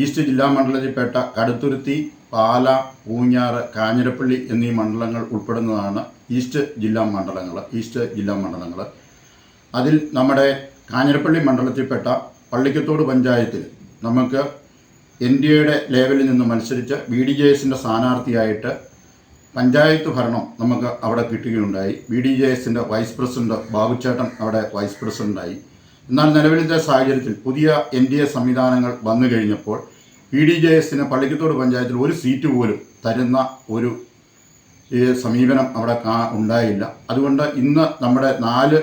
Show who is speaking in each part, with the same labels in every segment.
Speaker 1: East ജില്ലാ മണ്ഡലത്തിൽപ്പെട്ട കടുത്തുരുത്തി പാല പൂഞ്ഞാറ് കാഞ്ഞിരപ്പള്ളി എന്നീ മണ്ഡലങ്ങൾ ഉൾപ്പെടുന്നതാണ് ഈസ്റ്റ് ജില്ലാ മണ്ഡലങ്ങൾ ഈസ്റ്റ് ജില്ലാ മണ്ഡലങ്ങൾ. അതിൽ നമ്മുടെ കാഞ്ഞിരപ്പള്ളി മണ്ഡലത്തിൽപ്പെട്ട പള്ളിക്കത്തോട് പഞ്ചായത്തിൽ നമുക്ക് എൻ ഡി എയുടെ ലേവലിൽ നിന്ന് മത്സരിച്ച് ബി ഡി ജെ എസിന്റെ സ്ഥാനാർത്ഥിയായിട്ട് പഞ്ചായത്ത് ഭരണം നമുക്ക് അവിടെ കിട്ടുകയുണ്ടായി. ബി ഡി ജെ എസിന്റെ വൈസ് പ്രസിഡന്റ് ബാബുച്ചേട്ടൻ അവിടെ വൈസ് പ്രസിഡന്റായി. എന്നാൽ നിലവിലത്തെ സാഹചര്യത്തിൽ പുതിയ എൻ ഡി എ സംവിധാനങ്ങൾ വന്നു കഴിഞ്ഞപ്പോൾ പി ഡി ജെ എസിന് പള്ളിക്കത്തോട് പഞ്ചായത്തിൽ ഒരു സീറ്റ് പോലും തരുന്ന ഒരു സമീപനം അവിടെ ഉണ്ടായില്ല. അതുകൊണ്ട് ഇന്ന് നമ്മുടെ നാല്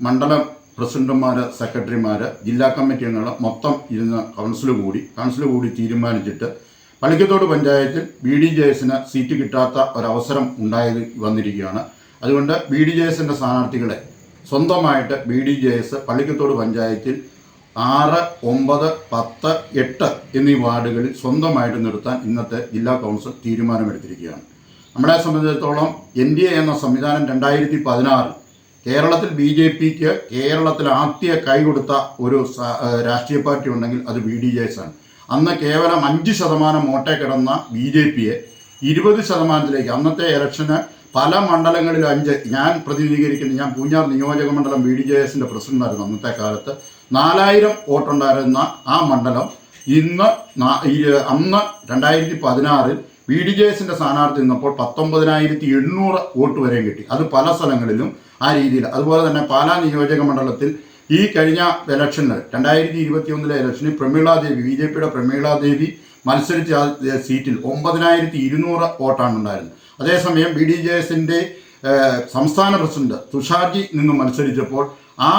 Speaker 1: മണ്ഡലം പ്രസിഡന്റുമാർ സെക്രട്ടറിമാർ ജില്ലാ കമ്മിറ്റി അംഗങ്ങൾ മൊത്തം ഇരുന്ന് കൗൺസിൽ കൂടി കൗൺസിൽ കൂടി തീരുമാനിച്ചിട്ട് പള്ളിക്കത്തോട് പഞ്ചായത്തിൽ ബി ഡി ജെ എസിന് സീറ്റ് കിട്ടാത്ത ഒരവസരം ഉണ്ടായത് വന്നിരിക്കുകയാണ്. അതുകൊണ്ട് ബി ഡി ജെ എസിന്റെ സ്ഥാനാർത്ഥികളെ സ്വന്തമായിട്ട് B D J S Pallikkathodu പഞ്ചായത്തിൽ ആറ് ഒമ്പത് പത്ത് എട്ട് എന്നീ വാർഡുകളിൽ സ്വന്തമായിട്ട് നിർത്താൻ ഇന്നത്തെ ജില്ലാ കൗൺസിൽ തീരുമാനമെടുത്തിരിക്കുകയാണ്. നമ്മളെ സംബന്ധിച്ചിടത്തോളം എൻ ഡി എ എന്ന സംവിധാനം രണ്ടായിരത്തി പതിനാറിൽ കേരളത്തിൽ ബി ജെ പിക്ക് കേരളത്തിൽ ആദ്യ കൈ കൊടുത്ത ഒരു രാഷ്ട്രീയ പാർട്ടി ഉണ്ടെങ്കിൽ അത് ബി ഡി ജെ എസ് ആണ്. അന്ന് കേവലം അഞ്ച് ശതമാനം മോട്ടേ കിടന്ന ബി ജെ പിയെ ഇരുപത് ശതമാനത്തിലേക്ക് അന്നത്തെ ഇലക്ഷന് പല മണ്ഡലങ്ങളിൽ അഞ്ച് ഞാൻ പ്രതിനിധീകരിക്കുന്ന. ഞാൻ പൂഞ്ഞാർ നിയോജക മണ്ഡലം ബി ഡി ജെ എസിന്റെ പ്രസിഡന്റായിരുന്നു അന്നത്തെ കാലത്ത്. നാലായിരം വോട്ടുണ്ടായിരുന്ന ആ മണ്ഡലം ഇന്ന് അന്ന് രണ്ടായിരത്തി പതിനാറിൽ ബി ഡി ജെ എസിന്റെ സ്ഥാനാർത്ഥി നിന്നപ്പോൾ പത്തൊമ്പതിനായിരത്തി എണ്ണൂറ് വോട്ട് വരെയും കിട്ടി. അത് പല സ്ഥലങ്ങളിലും ആ രീതിയിൽ. അതുപോലെ തന്നെ പാലാ നിയോജക മണ്ഡലത്തിൽ ഈ കഴിഞ്ഞ ഇലക്ഷനിൽ രണ്ടായിരത്തി ഇരുപത്തി ഒന്നിലെ ഇലക്ഷനിൽ പ്രമീള ദേവി ബി ജെ പിയുടെ പ്രമീള ദേവി മത്സരിച്ച സീറ്റിൽ ഒമ്പതിനായിരത്തി ഇരുന്നൂറ് വോട്ടാണ് ഉണ്ടായിരുന്നത്. അതേസമയം ബി ഡി ജെ എസിന്റെ സംസ്ഥാന പ്രസിഡന്റ് തുഷാർജി നിന്നും മത്സരിച്ചപ്പോൾ ആ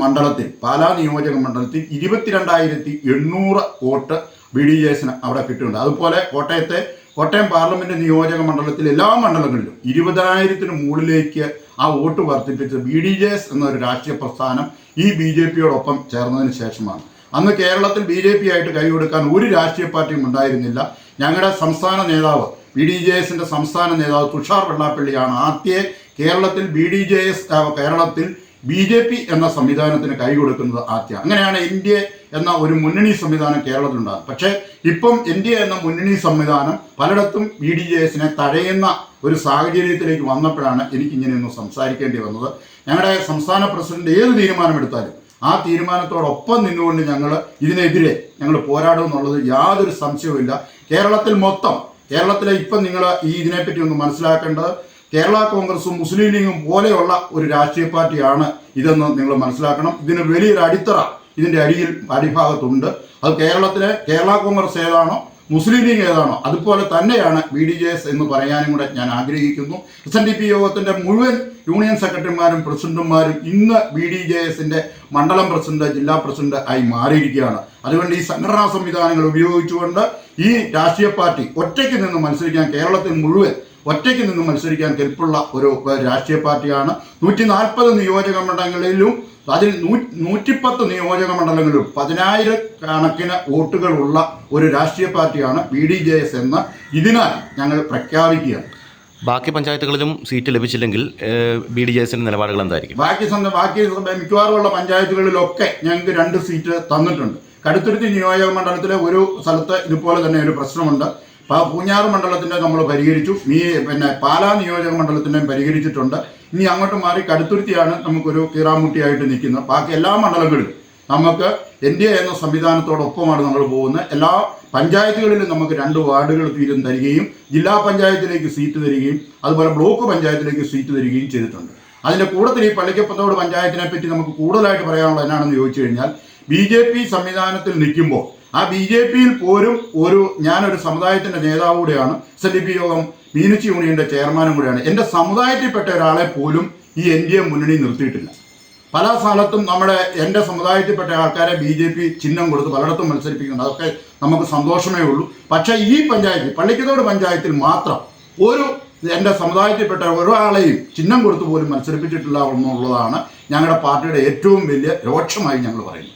Speaker 1: മണ്ഡലത്തിൽ പാലാ നിയോജക മണ്ഡലത്തിൽ ഇരുപത്തിരണ്ടായിരത്തി എണ്ണൂറ് വോട്ട് ബി ഡി ജെ എസിന് അവിടെ കിട്ടുന്നുണ്ട് അതുപോലെ കോട്ടയത്തെ കോട്ടയം പാർലമെന്റ് നിയോജക മണ്ഡലത്തിൽ എല്ലാ മണ്ഡലങ്ങളിലും ഇരുപതിനായിരത്തിന് മുകളിലേക്ക് ആ വോട്ട് വർദ്ധിപ്പിച്ച് ബി ഡി ജെ എസ് എന്നൊരു രാഷ്ട്രീയ പ്രസ്ഥാനം ഈ ബി ജെ പിയോടൊപ്പം ചേർന്നതിന് ശേഷമാണ്. അന്ന് കേരളത്തിൽ ബി ജെ പി ആയിട്ട് കൈകൊടുക്കാൻ ഒരു രാഷ്ട്രീയ പാർട്ടിയും ഉണ്ടായിരുന്നില്ല. ഞങ്ങളുടെ സംസ്ഥാന നേതാവ് ബി ഡി ജെ എസിന്റെ സംസ്ഥാന നേതാവ് തുഷാർ വെള്ളാപ്പള്ളിയാണ് ആദ്യ കേരളത്തിൽ ബി ഡി ജെ എസ് കേരളത്തിൽ ബി ജെ പി എന്ന സംവിധാനത്തിന് കൈകൊടുക്കുന്നത് ആദ്യ. അങ്ങനെയാണ് എൻ ഡി എ എന്ന ഒരു മുന്നണി സംവിധാനം കേരളത്തിലുണ്ടാകുന്നത് പക്ഷേ ഇപ്പം എൻ ഡി എ എന്ന മുന്നണി സംവിധാനം പലയിടത്തും ബി ഡി ജെ എസിനെ തഴയുന്ന ഒരു സാഹചര്യത്തിലേക്ക് വന്നപ്പോഴാണ് എനിക്ക് ഇങ്ങനെയൊന്ന് സംസാരിക്കേണ്ടി വന്നത്. ഞങ്ങളുടെ സംസ്ഥാന പ്രസിഡന്റ് ഏത് തീരുമാനമെടുത്താലും ആ തീരുമാനത്തോടൊപ്പം നിന്നുകൊണ്ട് ഞങ്ങൾ ഇതിനെതിരെ ഞങ്ങൾ പോരാടുമെന്നുള്ളത് യാതൊരു സംശയവുമില്ല. കേരളത്തിൽ മൊത്തം കേരളത്തിലെ ഇപ്പം നിങ്ങൾ ഈ ഇതിനെപ്പറ്റി ഒന്ന് മനസ്സിലാക്കേണ്ടത് കേരള കോൺഗ്രസും മുസ്ലിം ലീഗും പോലെയുള്ള ഒരു രാഷ്ട്രീയ പാർട്ടിയാണ് ഇതെന്ന് നിങ്ങൾ മനസ്സിലാക്കണം. ഇതിന് വലിയൊരു അടിത്തറ ഇതിന്റെ അടിയിൽ അടിഭാഗത്തുണ്ട്. അത് കേരളത്തിലെ കേരള കോൺഗ്രസ് ഏതാണോ മുസ്ലിം ലീഗ് ഏതാണോ അതുപോലെ തന്നെയാണ് ബി ഡി ജെ എസ് എന്ന് പറയാനും കൂടെ ഞാൻ ആഗ്രഹിക്കുന്നു. എസ് എൻ ഡി പി യോഗത്തിന്റെ മുഴുവൻ യൂണിയൻ സെക്രട്ടറിമാരും പ്രസിഡന്റുമാരും ഇന്ന് ബി ഡി ജെ എസിന്റെ മണ്ഡലം പ്രസിഡന്റ് ജില്ലാ പ്രസിഡന്റ് ആയി മാറിയിരിക്കുകയാണ്. അതുകൊണ്ട് ഈ സംഘടനാ സംവിധാനങ്ങൾ ഉപയോഗിച്ചുകൊണ്ട് ഈ രാഷ്ട്രീയ പാർട്ടി ഒറ്റയ്ക്ക് നിന്ന് മത്സരിക്കാൻ കേരളത്തിൽ മുഴുവൻ ഒറ്റയ്ക്ക് നിന്ന് മത്സരിക്കാൻ കെൽപ്പുള്ള ഒരു രാഷ്ട്രീയ പാർട്ടിയാണ്. നൂറ്റി നാൽപ്പത് നിയോജക മണ്ഡലങ്ങളിലും അതിൽ നൂ നൂറ്റിപ്പത്ത് നിയോജക മണ്ഡലങ്ങളിലും പതിനായിരക്കണക്കിന് വോട്ടുകളുള്ള ഒരു രാഷ്ട്രീയ പാർട്ടിയാണ് ബി ഡി ജെ എസ് എന്ന് ഇതിനാൽ ഞങ്ങൾ പ്രഖ്യാപിക്കുകയാണ്.
Speaker 2: ബാക്കി പഞ്ചായത്തുകളിലും സീറ്റ് ലഭിച്ചില്ലെങ്കിൽ ബി ഡി ജെ എസിന്റെ നിലപാടുകൾ എന്തായിരിക്കും?
Speaker 1: ബാക്കി ബാക്കി മിക്കവാറുമുള്ള പഞ്ചായത്തുകളിലൊക്കെ ഞങ്ങൾക്ക് രണ്ട് സീറ്റ് തന്നിട്ടുണ്ട്. കടുത്തുരുത്തി നിയോജക മണ്ഡലത്തിലെ ഒരു സ്ഥലത്ത് ഇതുപോലെ തന്നെ ഒരു പ്രശ്നമുണ്ട്. പൂഞ്ഞാറ് മണ്ഡലത്തിന്റെ നമ്മൾ പരിഹരിച്ചു. ഈ പിന്നെ പാലാ നിയോജക മണ്ഡലത്തിന്റെയും പരിഹരിച്ചിട്ടുണ്ട്. ഇനി അങ്ങോട്ട് മാറി കടുത്തുരുത്തിയാണ് നമുക്കൊരു കീറാമുട്ടിയായിട്ട് നിൽക്കുന്നത്. ബാക്കി എല്ലാ മണ്ഡലങ്ങളിലും നമുക്ക് എൻ ഡി എ എന്ന സംവിധാനത്തോടൊപ്പമാണ് നമ്മൾ പോകുന്നത്. എല്ലാ പഞ്ചായത്തുകളിലും നമുക്ക് രണ്ട് വാർഡുകൾ തീരും തരികയും ജില്ലാ പഞ്ചായത്തിലേക്ക് സീറ്റ് തരികയും അതുപോലെ ബ്ലോക്ക് പഞ്ചായത്തിലേക്ക് സീറ്റ് തരികയും ചെയ്തിട്ടുണ്ട്. അതിന്റെ കൂടുതൽ ഈ പള്ളിക്കപ്പത്തോട് പഞ്ചായത്തിനെ പറ്റി നമുക്ക് കൂടുതലായിട്ട് പറയാനുള്ളത് എന്നാണെന്ന് ചോദിച്ചു കഴിഞ്ഞാൽ ബി ജെ പി സംവിധാനത്തിൽ നിൽക്കുമ്പോൾ ആ ബി ജെ പിയിൽ പോലും ഒരു ഞാനൊരു സമുദായത്തിന്റെ നേതാവ് കൂടെയാണ്. എസ് എൻ ഡി പി യോഗം മീനച്ചി യൂണിയന്റെ ചെയർമാനും കൂടെയാണ്. എന്റെ സമുദായത്തിൽപ്പെട്ട ഒരാളെ പോലും ഈ എൻ ഡി എ മുന്നണി നിർത്തിയിട്ടില്ല. പല സ്ഥലത്തും നമ്മുടെ എന്റെ സമുദായത്തിൽപ്പെട്ട ആൾക്കാരെ ബി ജെ പി ചിഹ്നം കൊടുത്ത് പലയിടത്തും മത്സരിപ്പിക്കുന്നുണ്ട്. അതൊക്കെ നമുക്ക് സന്തോഷമേ ഉള്ളൂ. പക്ഷേ ഈ പഞ്ചായത്തിൽ പള്ളിക്കത്തോട് പഞ്ചായത്തിൽ മാത്രം ഒരു എന്റെ സമുദായത്തിൽപ്പെട്ട ഒരാളെയും ചിഹ്നം കൊടുത്തു പോലും മത്സരിപ്പിച്ചിട്ടില്ല എന്നുള്ളതാണ് ഞങ്ങളുടെ പാർട്ടിയുടെ ഏറ്റവും വലിയ രോക്ഷമായി ഞങ്ങൾ പറയുന്നത്.